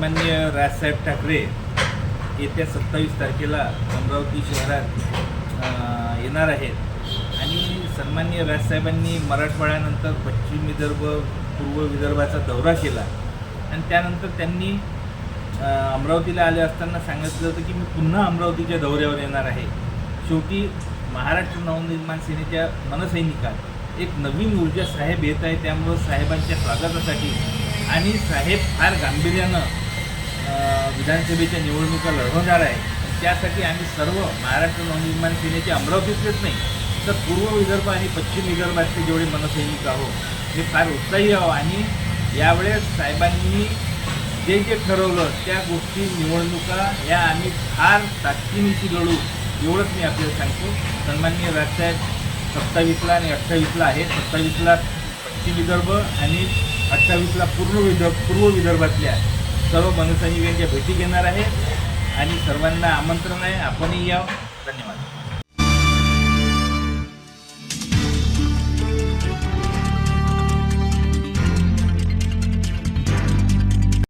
सन्मान्य राजसाहेब ठाकरे येत्या सत्तावीस तारखेला अमरावती शहरात येणार आहेत. आणि सन्मान्य राजसाहेबांनी मराठवाड्यानंतर पश्चिम विदर्भ पूर्व विदर्भाचा दौरा केला. आणि त्यानंतर त्यांनी अमरावतीला आले असताना सांगितलं होतं की मी पुन्हा अमरावतीच्या दौऱ्यावर येणार आहे. शेवटी महाराष्ट्र नवनिर्माण सेनेच्या मनसैनिकात एक नवीन ऊर्जा साहेब येत आहे. त्यामुळं साहेबांच्या स्वागतासाठी आणि साहेब फार गांभीर्यानं विधानसभेच्या निवडणुका लढवणार आहे. त्यासाठी आम्ही सर्व महाराष्ट्र नवनिर्माण सेनेचे अमरावतीतलेच नाही तर पूर्व विदर्भ आणि पश्चिम विदर्भातले जेवढे मनसैनिक आहोत हे फार उत्साही आहो आणि यावेळेस साहेबांनी जे जे ठरवलं त्या गोष्टी निवडणुका या आम्ही फार ताकदीनिशी लढू एवढंच मी आपल्याला सांगतो. सन्माननीय राजसाहेब सत्तावीसला आणि अठ्ठावीसला आहे सत्तावीसला पश्चिम विदर्भ आणि अठ्ठावीसला पूर्व विदर्भ पूर्व विदर्भातल्या सर्व मनसैनिकांच्या भेटी घेणार आहे. आणि सर्वांना आमंत्रण आहे. आपणही या. धन्यवाद.